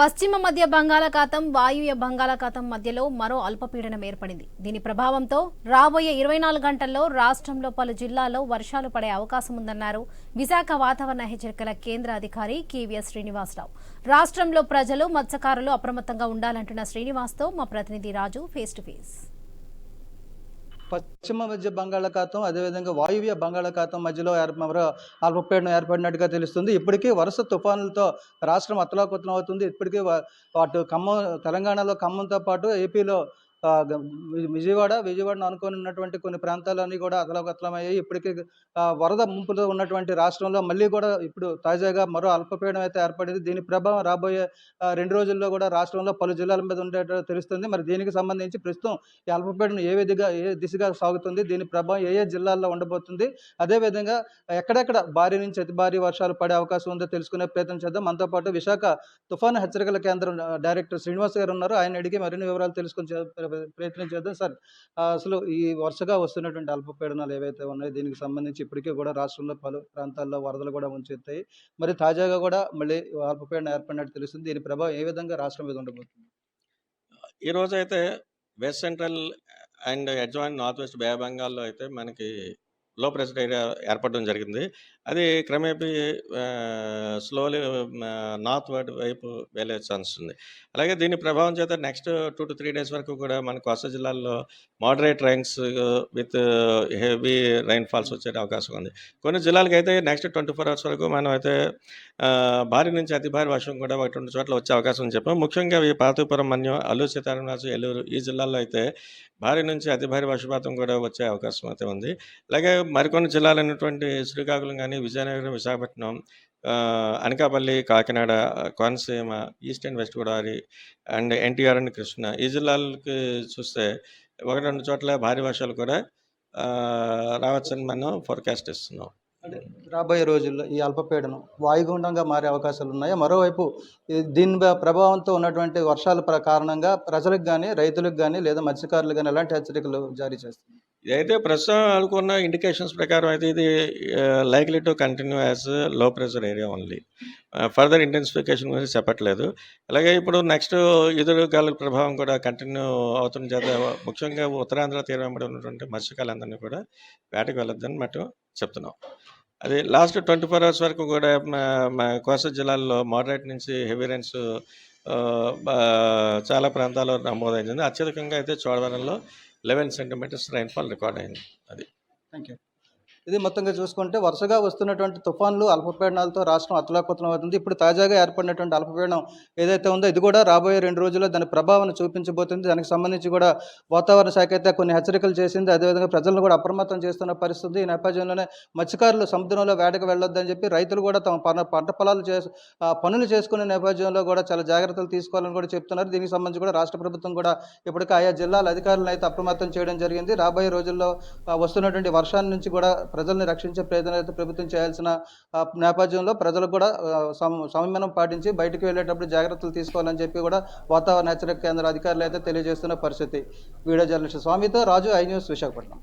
పశ్చిమ మధ్య బంగాళాఖాతం వాయువ్య బంగాళాఖాతం మధ్యలో మరో అల్పపీడనం ఏర్పడింది. దీని ప్రభావంతో రాబోయే ఇరవై నాలుగు గంటల్లో రాష్ట్రంలో పలు జిల్లాల్లో వర్షాలు పడే అవకాశం ఉందన్నారు విశాఖ వాతావరణ హెచ్చరికల కేంద్ర అధికారి కేవీఎస్ శ్రీనివాసరావు. రాష్ట్రంలో ప్రజలు మత్స్యకారులు అప్రమత్తంగా ఉండాలంటున్న శ్రీనివాస్తో మా ప్రతినిధి రాజు ఫేస్ టు ఫేస్ పశ్చిమ మధ్య బంగాళాఖాతం అదేవిధంగా వాయువ్య బంగాళాఖాతం మధ్యలో అల్పపీడనం ఏర్పడినట్టుగా తెలుస్తుంది. ఇప్పటికీ వరుస తుఫానులతో రాష్ట్రం అతలాకుతలం అవుతుంది. ఇప్పటికీ అటు ఖమ్మం తెలంగాణలో ఖమ్మంతో పాటు ఏపీలో విజయవాడ విజయవాడను అనుకొని ఉన్నటువంటి కొన్ని ప్రాంతాలన్నీ కూడా అతలకతలమయ్యాయి ఇప్పటికీ వరద ముంపులో ఉన్నటువంటి రాష్ట్రంలో మళ్ళీ కూడా ఇప్పుడు తాజాగా మరో అల్పపీడనం అయితే ఏర్పడింది. దీని ప్రభావం రాబోయే రెండు రోజుల్లో కూడా రాష్ట్రంలో పలు జిల్లాల మీద ఉండేట తెలుస్తుంది. మరి దీనికి సంబంధించి ప్రస్తుతం ఈ అల్పపీడనం ఏ విధిగా ఏ దిశగా సాగుతుంది దీని ప్రభావం ఏ ఏ జిల్లాల్లో ఉండబోతుంది అదేవిధంగా ఎక్కడెక్కడ భారీ నుంచి అతి భారీ వర్షాలు పడే అవకాశం ఉందో తెలుసుకునే ప్రయత్నం చేద్దాం. మనతో పాటు విశాఖ తుఫాను హెచ్చరికల కేంద్రం డైరెక్టర్ శ్రీనివాస్ గారు ఉన్నారు. ఆయన అడిగి మరిన్ని వివరాలు తెలుసుకుని ప్రయత్నం చేద్దాం సార్ అసలు ఈ వరుసగా వస్తున్నటువంటి అల్పపీడనాలు ఏవైతే ఉన్నాయో దీనికి సంబంధించి ఇప్పటికీ కూడా రాష్ట్రంలో పలు ప్రాంతాల్లో వరదలు కూడా ఉంచెత్తాయి మరి తాజాగా కూడా మళ్ళీ అల్పపీడనం ఏర్పడినట్టు తెలుస్తుంది. దీని ప్రభావం ఏ విధంగా రాష్ట్రం మీద ఉండబోతుంది? ఈరోజు అయితే west central and adjoin north west bay బెంగాల్లో అయితే మనకి లో ప్రెషర్ ఏరియా ఏర్పడడం జరిగింది. అది క్రమేపీ స్లోలీ నార్త్ వర్డ్ వైపు వెళ్ళే ఛాన్స్ ఉంది. అలాగే దీని ప్రభావం చేత next two to three days వరకు కూడా మన కోస్తా జిల్లాల్లో moderate rains with heavy rain falls వచ్చే అవకాశం ఉంది. కొన్ని జిల్లాలకు అయితే నెక్స్ట్ ట్వంటీ ఫోర్ అవర్స్ వరకు మనం అయితే భారీ నుంచి అతి భారీ వర్షం కూడా ఒకటి రెండు చోట్ల వచ్చే అవకాశం అని చెప్పాం ముఖ్యంగా ఈ పాతపురం మన్యం అల్లూరు సీతారామరాజు ఏలూరు ఈ జిల్లాల్లో అయితే భారీ నుంచి అతి భారీ వర్షపాతం కూడా వచ్చే అవకాశం అయితే ఉంది. అలాగే మరికొన్ని జిల్లాలైనటువంటి శ్రీకాకుళం కానీ Vizianagaram Visakhapatnam Anakapalli Kakinada Konaseema east and west Godavari and NTR and Krishna ఈ జిల్లాలకి చూస్తే ఒక రెండు చోట్ల భారీ వర్షాలు కూడా రావచ్చని మనం ఫోర్కాస్ట్ ఇస్తున్నాం రాబోయే రోజుల్లో ఈ అల్పపీడనం వాయుగుండంగా మారే అవకాశాలు ఉన్నాయి? మరోవైపు దీని ప్రభావంతో ఉన్నటువంటి వర్షాల కారణంగా ప్రజలకు కానీ రైతులకు కానీ లేదా మత్స్యకారులకు కానీ ఎలాంటి హెచ్చరికలు జారీ చేస్తుంది ఇదైతే ప్రస్తుతం అనుకున్న ఇండికేషన్స్ ప్రకారం అయితే ఇది likely to continue as low pressure area only further intensification గురించి చెప్పట్లేదు. అలాగే ఇప్పుడు నెక్స్ట్ ఎదురు గాలుల ప్రభావం కూడా కంటిన్యూ అవుతున్న చేత ముఖ్యంగా ఉత్తరాంధ్ర తీరం వెంబడి ఉన్నటువంటి మత్స్యకాలందరినీ కూడా వేటకు వెళ్ళొద్దని మటు చెప్తున్నాం. అది లాస్ట్ ట్వంటీ ఫోర్ అవర్స్ వరకు కూడా మా మా కోస్తా జిల్లాల్లో మోడరేట్ నుంచి హెవీ రైన్స్ చాలా ప్రాంతాల్లో నమోదైంది. అత్యధికంగా అయితే చోడవరంలో లెవెన్ సెంటీమీటర్స్ రైన్ఫాల్ రికార్డ్ అయింది అది. థ్యాంక్ యూ ఇది మొత్తంగా చూసుకుంటే వరుసగా వస్తున్నటువంటి తుఫాన్లు అల్పపీడనాలతో రాష్ట్రం అతలాకుతలం అవుతుంది ఇప్పుడు తాజాగా ఏర్పడినటువంటి అల్పపీడనం ఏదైతే ఉందో ఇది కూడా రాబోయే రెండు రోజుల్లో దాని ప్రభావం చూపించబోతుంది. దానికి సంబంధించి కూడా వాతావరణ శాఖ అయితే కొన్ని హెచ్చరికలు చేసింది. అదేవిధంగా ప్రజలను కూడా అప్రమత్తం చేస్తున్న పరిస్థితి ఈ నేపథ్యంలోనే మత్స్యకారులు సముద్రంలో వేటకు వెళ్ళొద్దని చెప్పి రైతులు కూడా తమ పంట పొలాలు చేసు పనులు చేసుకునే నేపథ్యంలో కూడా చాలా జాగ్రత్తలు తీసుకోవాలని కూడా చెప్తున్నారు. దీనికి సంబంధించి కూడా రాష్ట్ర ప్రభుత్వం కూడా ఇప్పటికే ఆయా జిల్లాల అధికారులను అయితే అప్రమత్తం చేయడం జరిగింది. రాబోయే రోజుల్లో వస్తున్నటువంటి వర్షాల నుంచి కూడా ప్రజల్ని రక్షించే ప్రయత్నం అయితే ప్రభుత్వం చేయాల్సిన నేపథ్యంలో ప్రజలు కూడా సంయమనం పాటించి బయటకు వెళ్ళేటప్పుడు జాగ్రత్తలు తీసుకోవాలని చెప్పి కూడా వాతావరణ హెచ్చరిక కేంద్ర అధికారులు అయితే తెలియజేస్తున్న పరిస్థితి. వీడియో జర్నలిస్ట్ స్వామితో రాజు ఐ న్యూస్ విశాఖపట్నం.